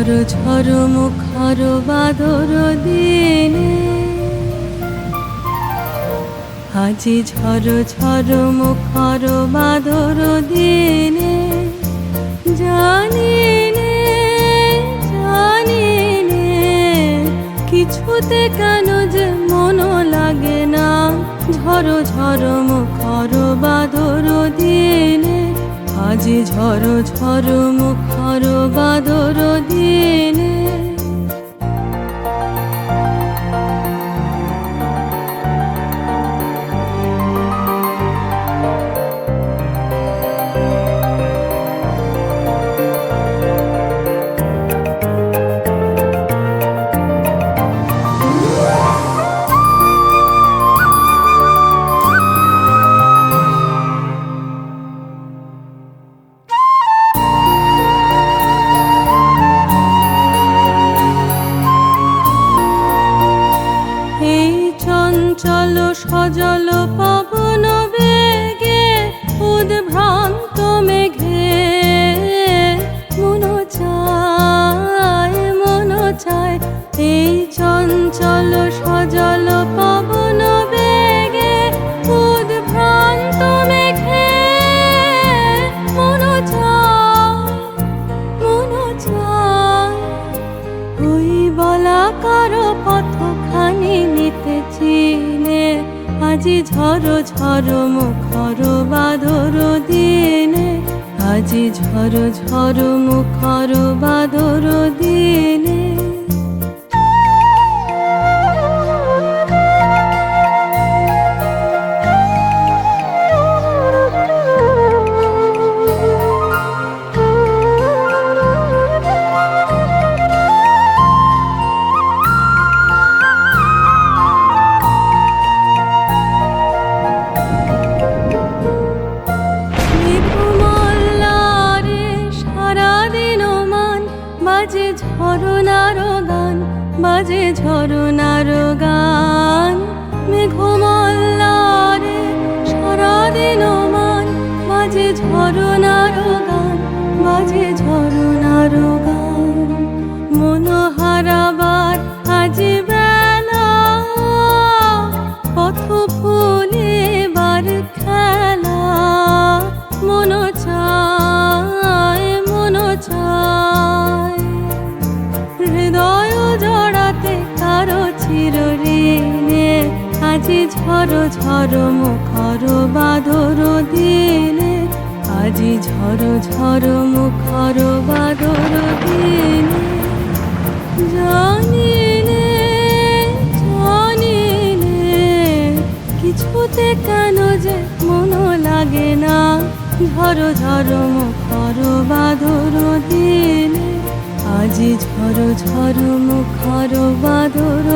ঝড় বাদর দিনে। আজি ঝড় ঝড় মুখর বাদর দিনে। জানি কিছুতে কেন যে মন লাগে না। ঝড় ঝড় মুখর বাদর দিনে। আজি ঝড় ঝড় মুখর বাদর দিনে চঞ্চল সজল পবন আজি ঝড় ঝড় মুখর বাদর দিনে। আজি ঝড় ঝড় মুখর বাদর দিনে। বাজে ঝরনার গান, বাজে ঝরনার গান। মেঘমল্লারে সারাদিন মান, বাজে ঝরনার গান, বাজে ঝরনার গান। মন হারাবার আজ বেলা পথ আজি ঝড় ঝড় মুখর বাদর দিনে আজি ঝড় ঝড় মুখর বাদর দিনে জানি নে জানি কিছুতে কেন যে মন লাগে না। ঝড় ঝড় মুখর বাদর দিনে আজি ঝড় ঝড় মুখর বাদর